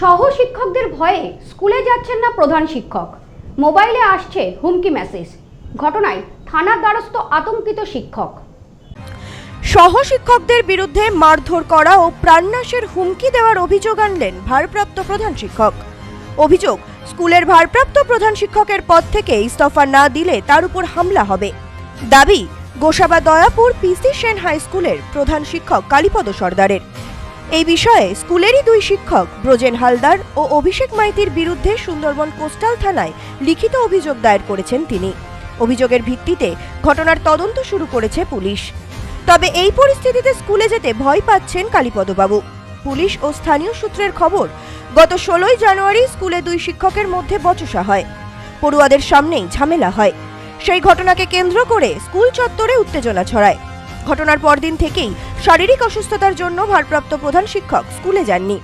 সহ শিক্ষকদের ভয়ে স্কুলে যাচ্ছেন না প্রধান শিক্ষক। মোবাইলে আসছে হুমকি মেসেজ। ঘটনায় থানার দ্বারস্থ আতঙ্কিত শিক্ষক। সহ শিক্ষকদের বিরুদ্ধে মারধর করা ও প্রাণনাশের হুমকি দেওয়ার অভিযোগ আনলেন ভারপ্রাপ্ত প্রধান শিক্ষক। অভিযোগ, স্কুলের ভারপ্রাপ্ত প্রধান শিক্ষকের পদ থেকে ইস্তফা না দিলে তার উপর হামলা হবে। দাবি, গোসাবা দয়াপুর পিসি সেন হাই স্কুলের প্রধান শিক্ষক কালীপদ সর্দারের। এই বিষয়ে স্কুলেরই দুই শিক্ষক, ব্রজেন হালদার ও অভিষেক মাইতির বিরুদ্ধে সুন্দরবন কোস্টাল থানায় লিখিত অভিযোগ দায়ের করেছেন তিনি। অভিযোগের ভিত্তিতে ঘটনার তদন্ত শুরু করেছে পুলিশ। তবে এই পরিস্থিতিতে স্কুলে যেতে ভয় পাচ্ছেন কালীপদবাবু। পুলিশ ও স্থানীয় সূত্রের খবর, গত ষোলোই জানুয়ারি স্কুলে দুই শিক্ষকের মধ্যে বচসা হয়। পড়ুয়াদের সামনেই ঝামেলা হয়। সেই ঘটনাকে কেন্দ্র করে স্কুল চত্বরে উত্তেজনা ছড়ায়। ঘটনার পরদিন থেকেই শারীরিক অসুস্থতার জন্য ভারপ্রাপ্ত প্রধান শিক্ষক স্কুলে যাননি।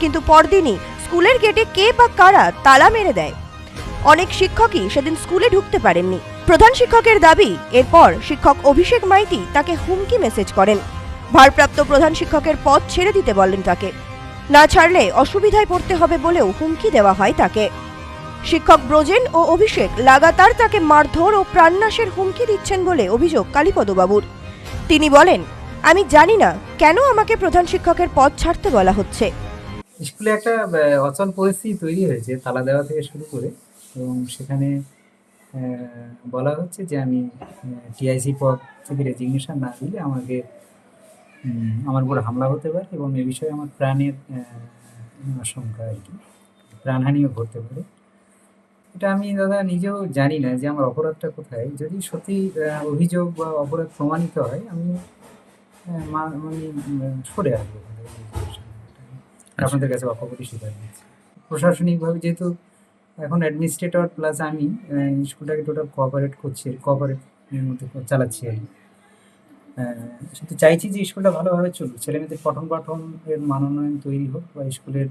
কিন্তু পরদিনই স্কুলের গেটে কে বা কারা তালা মেরে দেয়। অনেক শিক্ষকই সেদিন স্কুলে ঢুকতে পারেননি। প্রধান শিক্ষকের দাবি, এরপর শিক্ষক অভিষেক মাইতি তাকে হুমকি মেসেজ করেন। ভারপ্রাপ্ত প্রধান শিক্ষকের পদ ছেড়ে দিতে বলেন তাকে। না ছাড়লে অসুবিধায় পড়তে হবে বলেও হুমকি দেওয়া হয় তাকে। শিক্ষক ব্রজেন ও অভিষেক লাগাতার তাকে মারধর ও প্রাণনাশের হুমকি দিচ্ছেন বলে অভিযোগ কালীপদবাবুর। তিনি বলেন, আমি জানি না কেন আমাকে প্রধান শিক্ষকের পদ ছাড়তে বলা হচ্ছে। স্কুলে একটা অচল পরিস্থিতি তৈরি হয়েছে তালা দেওয়া থেকে শুরু করে এবং সেখানে বলা হচ্ছে যে আমি টিআইসি পদ থেকে রেজিগনেশন না দিলে আমাকে আমার উপর হামলা হতে পারে এবং এ বিষয়ে আমার প্রাণের আশঙ্কা আর কি, প্রাণহানিও ঘটতে পারে। এটা আমি দাদা নিজেও জানি না যে আমার অপরাধটা কোথায়। যদি সত্যি অভিযোগ বা অপরাধ প্রমাণিত হয় আমি আহ, মা- আমি সরে আসব আপনাদের কাছে অকপটি স্বীকার প্রশাসনিকভাবে যেহেতু এখন অ্যাডমিনিস্ট্রেটর প্লাস আমি স্কুলটাকে টোটাল কোঅপারেট করছি কোঅপারেটের মধ্যে চালাচ্ছি আর কি। শুধু চাইছি যে স্কুলটা ভালোভাবে চলুক। ছেলেমেয়েদের পঠন পাঠন এর মানোন্নয়ন তৈরি হোক বা স্কুলের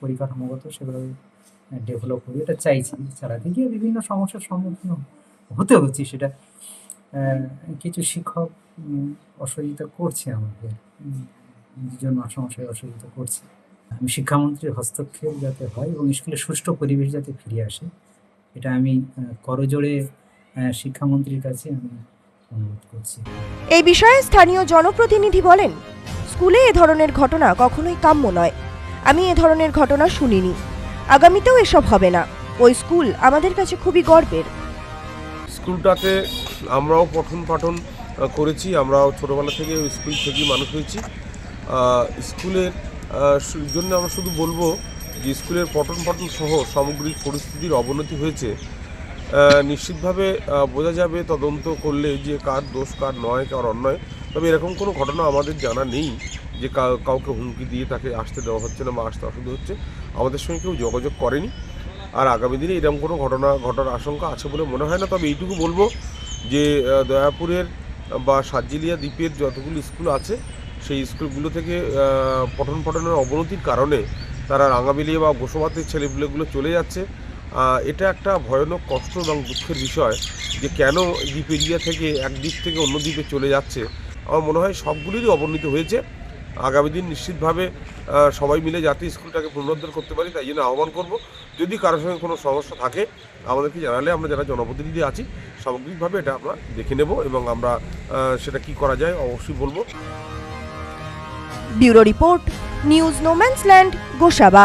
পরিকাঠামোগত সেগুলো ডেভেলপ হবে এটা চাইছি চালাতে গিয়ে বিভিন্ন সমস্যার সম্মুখীন হতে হচ্ছে সেটা কিছু শিক্ষক অসহযোগিতা করছে আমাকে দুজন মাস্টারমশাই অসহযোগিতা করছে। আমি শিক্ষামন্ত্রীর হস্তক্ষেপ যাতে হয় এবং স্কুলে সুষ্ঠু পরিবেশ যাতে ফিরে আসে, এটা আমি করজোড়ে শিক্ষামন্ত্রীর কাছে আমি অনুরোধ করছি। এই বিষয়ে স্থানীয় জনপ্রতিনিধি বলেন, স্কুলে এ ধরনের ঘটনা কখনোই কাম্য নয়। আমি এ ধরনের ঘটনা শুনিনি। আগামীতেও এসব হবে না। ওই স্কুল আমাদের কাছে খুবই গর্বের। স্কুলটাতে আমরাও পঠন পাঠন করেছি। আমরাও ছোটোবেলা থেকে ওই স্কুল থেকেই মানুষ হয়েছি। স্কুলের জন্য আমরা শুধু বলব যে স্কুলের পঠন পাঠন সহ সামগ্রিক পরিস্থিতির অবনতি হয়েছে। নিশ্চিতভাবে বোঝা যাবে তদন্ত করলে যে কার দোষ, কার নয়, কার অন্যায়। তবে এরকম কোনো ঘটনা আমাদের জানা নেই। যে কাউকে হুমকি দিয়ে তাকে আসতে দেওয়া হচ্ছে না বা আসতে অসুবিধা হচ্ছে, আমাদের সঙ্গে কেউ যোগাযোগ করেনি। আর আগামী দিনে এরকম কোনো ঘটনা, ঘটার আশঙ্কা আছে বলে মনে হয় না। তবে এইটুকু বলব যে দয়াপুরের বা সাতজিলিয়া দ্বীপের যতগুলো স্কুল আছে, সেই স্কুলগুলো থেকে পঠন পঠনের অবনতির কারণে তারা রাঙাবেলিয়া বা বসবাতের ছেলেপুলেগুলো চলে যাচ্ছে। এটা একটা ভয়ানক কষ্ট এবং দুঃখের বিষয় যে কেন দ্বীপ এরিয়া থেকে এক দ্বীপ থেকে অন্য দ্বীপে চলে যাচ্ছে। আমার মনে হয় সবগুলিরই অবনতি হয়েছে। আগামী দিন নিশ্চিতভাবে সবাই মিলে যাতে স্কুলটাকে পুনরুদ্ধার করতে পারি, তাই জন্য আহ্বান করব। যদি কারোর সঙ্গে কোনো সমস্যা থাকে, আমাদেরকে জানালে আমরা যারা জনপ্রতিনিধি আছি, সামগ্রিকভাবে এটা আমরা দেখে নেব এবং আমরা সেটা কি করা যায় অবশ্যই বলব। Bureau report, news no man's land Gosaba.